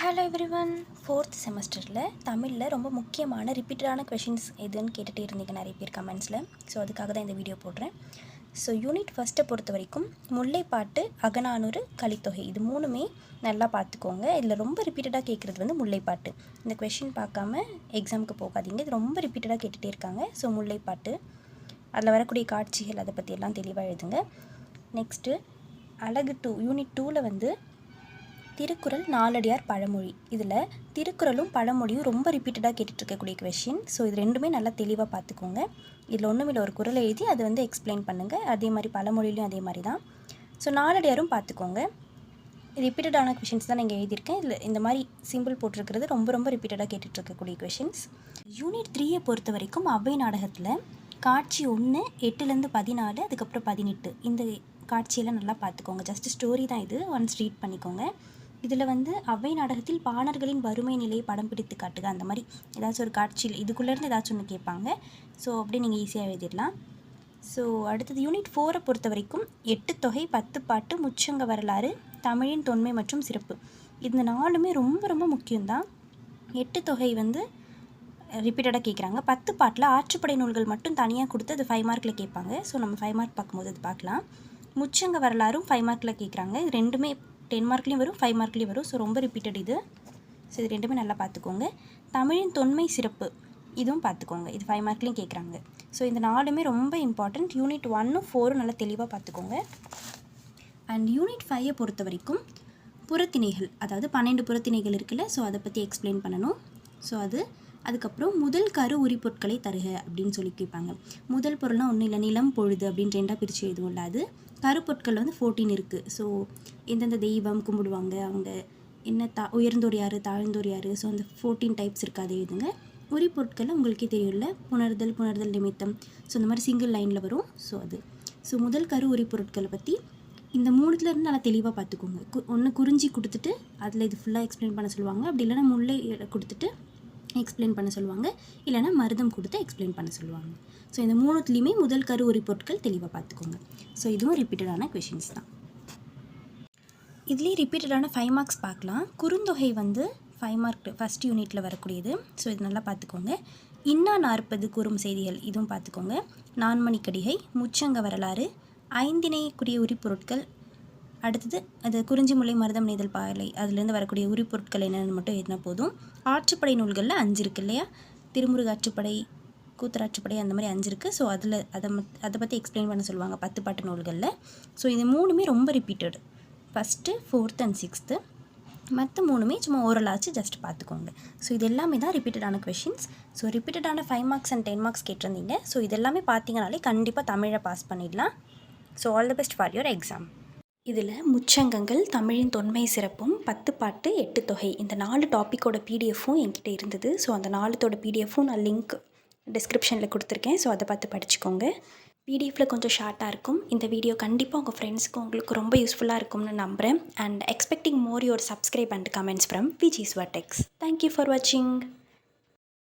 Hello every one fourth செமஸ்டரில் தமிழில் ரொம்ப முக்கியமான ரிப்பீட்டடான கொஷின்ஸ் எதுன்னு கேட்டுகிட்டே இருந்தீங்க நிறைய பேர் கமெண்ட்ஸில் ஸோ அதுக்காக தான் இந்த வீடியோ போடுறேன். ஸோ யூனிட் ஃபஸ்ட்டை பொறுத்த வரைக்கும் முல்லைப்பாட்டு அகநானூறு கலித்தொகை. இது மூணுமே நல்லா பார்த்துக்கோங்க. இதில் ரொம்ப ரிப்பீட்டடாக கேட்குறது வந்து முல்லைப்பாட்டு. இந்த கொஷின் பார்க்காம எக்ஸாமுக்கு போகாதீங்க. இது ரொம்ப ரிப்பீட்டடாக கேட்டுகிட்டே இருக்காங்க. ஸோ முல்லைப்பாட்டு. அதில் வரக்கூடிய காட்சிகள் அதை பற்றியெல்லாம் தெளிவாக எழுதுங்க. நெக்ஸ்ட்டு அழகு டூ யூனிட் டூவில் வந்து திருக்குறள் நாலடியார் பழமொழி. இதில் திருக்குறளும் பழமொழியும் ரொம்ப ரிப்பீட்டடாக கேட்டுட்ருக்கக்கூடிய கொஷின் ஸோ இது ரெண்டுமே நல்லா தெளிவாக பார்த்துக்கோங்க இதில் ஒன்றுமில்ல ஒரு குரல் எழுதி அதை வந்து எக்ஸ்பிளைன் பண்ணுங்கள் அதே மாதிரி பழமொழிலையும் அதே மாதிரி தான். ஸோ நாலடியாரும் பார்த்துக்கோங்க ரிப்பீட்டடான கொஷின்ஸ் தான் நீங்கள் எழுதியிருக்கேன். இதில் இந்த மாதிரி சிம்பிள் போட்டிருக்கிறது ரொம்ப ரொம்ப ரிப்பீட்டடாக கேட்டுட்ருக்கக்கூடிய கொஷின்ஸ் யூனிட் த்ரீயை பொறுத்த வரைக்கும் அவ்வை நாடகத்தில் காட்சி ஒன்று எட்டுலேருந்து பதினாலு அதுக்கப்புறம் பதினெட்டு. இந்த காட்சியெல்லாம் நல்லா பார்த்துக்கோங்க ஜஸ்ட் ஸ்டோரி தான் இது. ஒன்ஸ் ரீட் பண்ணிக்கோங்க. இதில் வந்து அவை நாடகத்தில் பாணர்களின் வறுமை நிலையை படம் பிடித்து காட்டுக. அந்த மாதிரி ஏதாச்சும் ஒரு காட்சியில் இதுக்குள்ளேருந்து ஏதாச்சும் ஒன்று கேட்பாங்க. ஸோ அப்படியே நீங்கள் ஈஸியாக எழுதிடலாம். ஸோ அடுத்தது யூனிட் ஃபோரை பொறுத்த வரைக்கும் எட்டு தொகை பத்து பாட்டு முச்சங்க வரலாறு தமிழின் தொன்மை மற்றும் சிறப்பு. இந்த நாலுமே ரொம்ப ரொம்ப முக்கியம்தான். எட்டு தொகை வந்து ரிப்பீட்டடாக கேட்குறாங்க. பத்து பாட்டில் ஆற்றுப்படை நூல்கள் மட்டும் தனியாக கொடுத்து அது ஃபைவ் மார்க்கில் கேட்பாங்க. ஸோ நம்ம ஃபைவ் மார்க் பார்க்கும்போது அது பார்க்கலாம். முச்சங்க வரலாறும் ஃபைவ் மார்க்கில் கேட்குறாங்க. ரெண்டுமே டென் மார்க்லேயும் வரும் ஃபைவ் மார்க்லேயும் வரும். ஸோ ரொம்ப ரிப்பீட்டட் இது. ஸோ இது ரெண்டுமே நல்லா பார்த்துக்கோங்க. தமிழின் தொன்மை சிறப்பு. இதுவும் பார்த்துக்கோங்க. இது ஃபைவ் மார்க்லேயும் கேட்குறாங்க ஸோ இந்த நாலுமே ரொம்ப இம்பார்ட்டண்ட் யூனிட் ஒன்னும் ஃபோரும் நல்லா தெளிவாக பார்த்துக்கோங்க. அண்ட் யூனிட் ஃபைவை பொறுத்த வரைக்கும் புறத்திணைகள் அதாவது பன்னெண்டு புறத்திணைகள் இருக்குல்ல ஸோ அதை பற்றி எக்ஸ்பிளைன் பண்ணணும். ஸோ அது அதுக்கப்புறம் முதல் கரு உரிப்பொருட்களை தருக அப்படின்னு சொல்லி கேட்பாங்க. முதல் பொருள்னால் ஒன்றும் இல்லை நிலம் பொழுது அப்படின்னு ரெண்டாக பிரித்து எதுவும் இல்லாது கருப்பொருட்கள் வந்து ஃபோர்டீன் இருக்குது ஸோ எந்தெந்த தெய்வம் கும்பிடுவாங்க அவங்க என்ன தா உயர்ந்தோர் யார் தாழ்ந்தோர் யார்? ஸோ அந்த ஃபோர்டீன் டைப்ஸ் இருக்குது அதை எழுதுங்க. பொருட்களை உங்களுக்கே தெரியும்ல புணர்தல் புணர்தல் நிமித்தம். ஸோ இந்த மாதிரி சிங்கிள் லைனில் வரும். ஸோ அது. ஸோ முதல் கரு உரிப்பொருட்களை பற்றி இந்த மூணுத்துலேருந்து நல்லா தெளிவாக பார்த்துக்கோங்க. கு ஒன்று குறிஞ்சி கொடுத்துட்டு அதில் இது ஃபுல்லாக எக்ஸ்பிளைன் பண்ண சொல்லுவாங்க. அப்படி இல்லைன்னா முல்லை கொடுத்துட்டு எக்ஸ்பிளைன் பண்ண சொல்லுவாங்க. இல்லைனா மருதம் கொடுத்து எக்ஸ்பிளைன் பண்ண சொல்லுவாங்க. ஸோ இந்த மூணுத்துலேயுமே முதல் கரு உரி பொருட்கள் தெளிவாக பார்த்துக்கோங்க. ஸோ இதுவும் ரிப்பீட்டடான கொஷின்ஸ் தான். இதுலேயே ரிப்பீட்டடான ஃபைவ் மார்க்ஸ் பார்க்கலாம். குறுந்தொகை வந்து ஃபைவ் மார்க் ஃபஸ்ட் யூனிட்டில் வரக்கூடியது. ஸோ இது நல்லா பார்த்துக்கோங்க. இன்னா நாற்பது கூறும் செய்திகள் இதுவும் பார்த்துக்கோங்க. நான்மணிக்கடிகை முச்சங்க வரலாறு ஐந்திணைக்குரிய உரிப்பொருட்கள் அடுத்தது அது குறிஞ்சி முல்லை மருதம் நெய்தல் பாலை அதுலேருந்து வரக்கூடிய உரிப்பொருட்கள் என்னென்னு மட்டும் எழுதினா போதும். ஆற்றுப்படை நூல்களில் அஞ்சு இருக்குது இல்லையா? திருமுருக ஆற்றுப்படை கூத்தராற்றுப்படை அந்த மாதிரி அஞ்சு இருக்குது ஸோ அதில் அதை மத் அதை பற்றி எக்ஸ்பிளைன் பண்ண சொல்லுவாங்க பத்து பாட்டு நூல்களில். ஸோ இது மூணுமே ரொம்ப repeated first fourth and sixth மற்ற மூணுமே சும்மா ஓரலாச்சு ஜஸ்ட் பார்த்துக்கோங்க ஸோ இது எல்லாமே தான் ரிப்பீட்டடான questions so ரிப்பீட்டடான five marks and ten marks கேட்டிருந்தீங்க. ஸோ இது எல்லாமே பார்த்தீங்கனாலே கண்டிப்பாக தமிழை பாஸ் பண்ணிடலாம். So all the best for your exam இதில் முச்சங்கங்கள் தமிழின் தொன்மை சிறப்பும் பத்து பாட்டு எட்டு தொகை. இந்த நாலு டாப்பிக்கோட பிடிஎஃப்பும் என்கிட்ட இருந்தது. ஸோ அந்த நாலுத்தோட பிடிஎஃப்பும் நான் லிங்க் டிஸ்கிரிப்ஷனில் கொடுத்துருக்கேன். ஸோ அதை பார்த்து படிச்சுக்கோங்க. பிடிஎஃப்பில் கொஞ்சம் ஷார்ட்டாக இருக்கும். இந்த வீடியோ கண்டிப்பாக உங்கள் ஃப்ரெண்ட்ஸுக்கும் உங்களுக்கு ரொம்ப யூஸ்ஃபுல்லாக இருக்கும்னு நம்புகிறேன் and expecting more your subscribe and comments from Viji ஸ்வர்டெக்ஸ் thank you for வாட்சிங்